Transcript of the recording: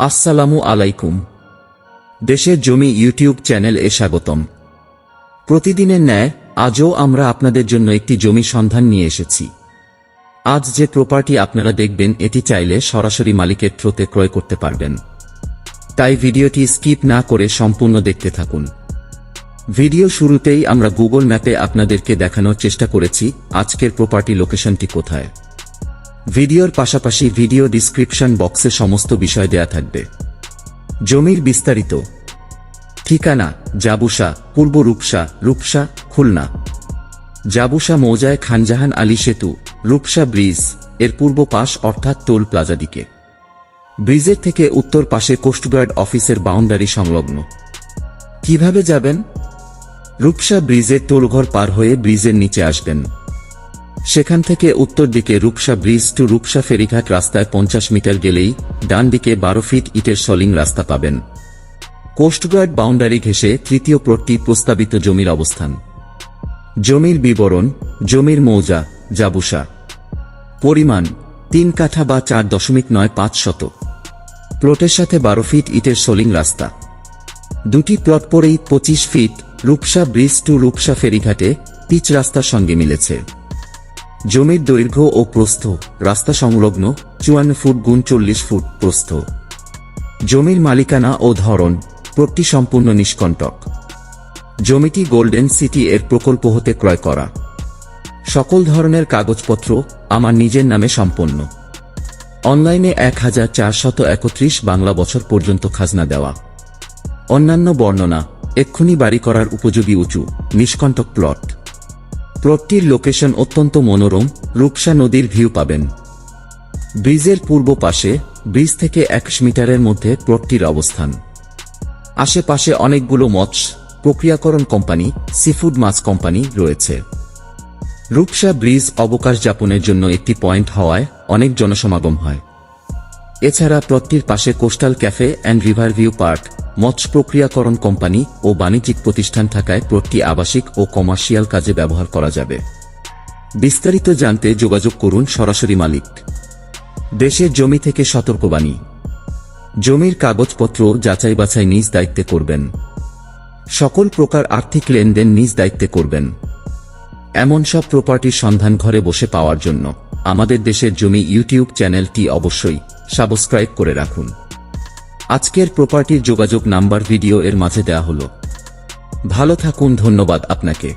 আসসালামু আলাইকুম। দেশের জমি ইউটিউব চ্যানেল এ স্বাগতম। প্রতিদিনের ন্যায়, আজও আমরা আপনাদের জন্য একটি জমি সন্ধান নিয়ে এসেছি। আজ যে প্রপার্টি আপনারা দেখবেন, এটি চাইলে সরাসরি মালিকের থ্রোতে ক্রয় করতে পারবেন। তাই ভিডিওটি স্কিপ না করে সম্পূর্ণ দেখতে থাকুন। ভিডিও শুরুতেই আমরা গুগল ম্যাপে আপনাদেরকে দেখানোর চেষ্টা করেছি, আজকের প্রপার্টি লোকেশনটি কোথায়। ভিডিওর পাশাপাশি ভিডিও ডিসক্রিপশন বক্সে সমস্ত বিষয় দেয়া থাকবে। জমির বিস্তারিত। ঠিকানা, জাবুসা, পূর্ব রূপসা রূপসা, খুলনা। জাবুসা মৌজায় খানজাহান আলী সেতু, রূপসা ব্রিজ, এর পূর্ব পাশ অর্থাৎ টোল প্লাজা দিকে। ব্রিজের থেকে উত্তর পাশে কোস্টগার্ড অফিসের বাউন্ডারি সংলগ্ন। কীভাবে যাবেন? রূপসা ব্রিজের টোলঘর পার হয়ে ব্রিজের নিচে আসবেন। সেখান থেকে উত্তর দিকে রূপসা ব্রিজ টু রূপসা ফেরিঘাট রাস্তায় পঞ্চাশ মিটার গেলেই ডান দিকে বারো ফিট ইটের সলিং রাস্তা পাবেন। কোস্টগার্ড বাউন্ডারি ঘেঁষে তৃতীয় প্লটটি প্রস্তাবিত জমির অবস্থান। জমির বিবরণ, জমির মৌজা, জাবুসা। পরিমাণ, তিন কাঠা বা চার দশমিক নয় পাঁচ শত প্লটের সাথে বারো ফিট ইটের সোলিং রাস্তা। দুটি প্লট পরেই পঁচিশ feet Rupsa bridge to Rupsa ফেরিঘাটে pitch রাস্তার সঙ্গে মিলেছে। জমির দৈর্ঘ্য ও প্রস্থ, রাস্তা সংলগ্ন চুয়ান্ন ফুট গুণ চল্লিশ ফুট প্রস্থ। জমির মালিকানা ও ধরন প্রতি সম্পূর্ণ নিষ্কণ্টক। জমিটি গোল্ডেন সিটি এর প্রকল্প হতে ক্রয় করা। সকল ধরনের কাগজপত্র আমার নিজের নামে সম্পন্ন। অনলাইনে এক হাজার চারশত একত্রিশ বাংলা বছর পর্যন্ত খাজনা দেওয়া। অন্যান্য বর্ণনা, এক্ষুনি বাড়ি করার উপযোগী উঁচু, নিষ্কণ্টক প্লট। প্লটটির লোকেশন অত্যন্ত মনোরম, রূপসা নদীর ভিউ পাবেন। ব্রিজের পূর্ব পাশে, ব্রিজ থেকে একশ মিটারের মধ্যে প্লটটির অবস্থান। আশেপাশে অনেকগুলো মৎস্য, প্রক্রিয়াকরণ কোম্পানি, সিফুড মাছ কোম্পানি রয়েছে। রূপসা ব্রিজ অবকাশ যাপনের জন্য একটি পয়েন্ট হওয়ায় অনেক জনসমাগম হয়। এছাড়া প্লটটির পাশে coastal cafe and river view park মৎস্য প্রক্রিয়াকরণ কোম্পানি ও বাণিজ্যিক প্রতিষ্ঠান থাকায় প্লটটি আবাসিক ও কমার্শিয়াল কাজে ব্যবহার করা যাবে। বিস্তারিত জানতে যোগাযোগ করুন সরাসরি মালিক। দেশের জমি থেকে সতর্কবাণী। জমির কাগজপত্র যাচাই বাছাই নিজ দায়িত্বে করবেন। সকল প্রকার আর্থিক লেনদেন নিজ দায়িত্বে করবেন। এমন সব প্রপার্টির সন্ধান ঘরে বসে পাওয়ার জন্য আমাদের দেশের জমি ইউটিউব চ্যানেলটি অবশ্যই সাবস্ক্রাইব করে রাখুন। আজকের প্রপার্টির যোগাযোগ নাম্বার ভিডিও এর মাঝে দেয়া হলো। ভালো থাকুন ধন্যবাদ আপনাকে।